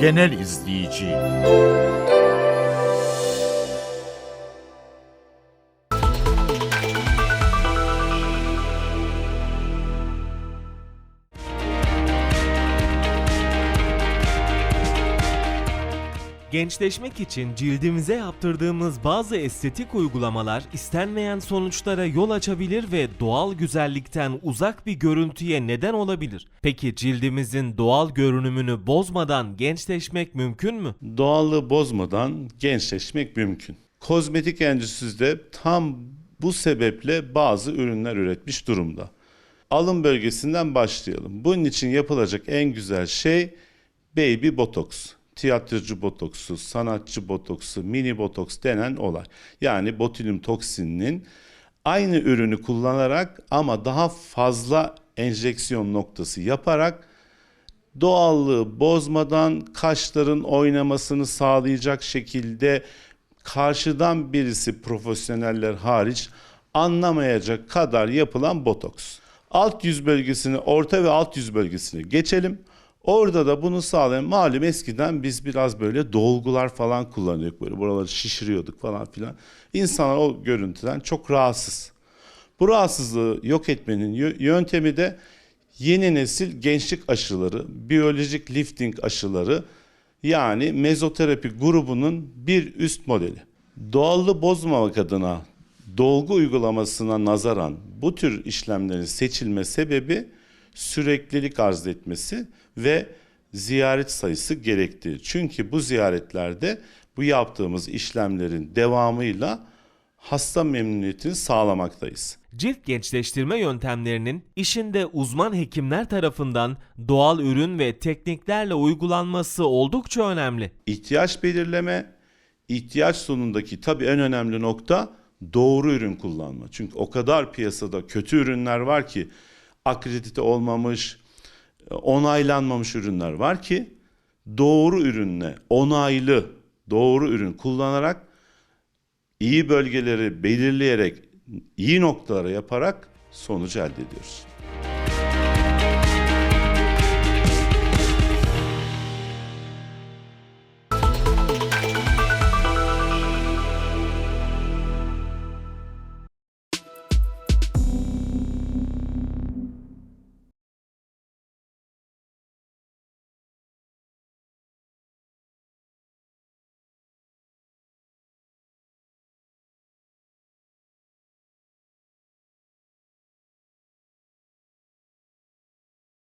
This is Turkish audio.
genel izleyici. Gençleşmek için cildimize yaptırdığımız bazı estetik uygulamalar istenmeyen sonuçlara yol açabilir ve doğal güzellikten uzak bir görüntüye neden olabilir. Peki cildimizin doğal görünümünü bozmadan gençleşmek mümkün mü? doğallığı bozmadan gençleşmek mümkün. Kozmetik endüstrisi de tam bu sebeple bazı ürünler üretmiş durumda. Alın bölgesinden başlayalım. Bunun için yapılacak en güzel şey baby botoks. Tiyatrocu botoksu, sanatçı botoksu, mini botoks denen olay. Yani botulinum toksininin aynı ürünü kullanarak ama daha fazla enjeksiyon noktası yaparak doğallığı bozmadan kaşların oynamasını sağlayacak şekilde karşıdan birisi profesyoneller hariç anlamayacak kadar yapılan botoks. Alt yüz bölgesini, orta ve alt yüz bölgesini geçelim. Orada da bunu sağlayan malum eskiden biz biraz böyle dolgular falan kullanıyorduk böyle buraları şişiriyorduk falan filan. İnsanlar o görüntüden çok rahatsız. Bu rahatsızlığı yok etmenin yö- yöntemi de yeni nesil gençlik aşıları, biyolojik lifting aşıları yani mezoterapi grubunun bir üst modeli. Doğallığı bozmamak adına dolgu uygulamasına nazaran bu tür işlemlerin seçilme sebebi süreklilik arz etmesi ve ziyaret sayısı gerektiği. Çünkü bu ziyaretlerde bu yaptığımız işlemlerin devamıyla hasta memnuniyetini sağlamaktayız. Cilt gençleştirme yöntemlerinin işinde uzman hekimler tarafından doğal ürün ve tekniklerle uygulanması oldukça önemli. İhtiyaç belirleme, ihtiyaç sonundaki tabii en önemli nokta doğru ürün kullanma. Çünkü o kadar piyasada kötü ürünler var ki akredite olmamış, onaylanmamış ürünler var ki doğru ürünle onaylı doğru ürün kullanarak iyi bölgeleri belirleyerek iyi noktalara yaparak sonucu elde ediyoruz.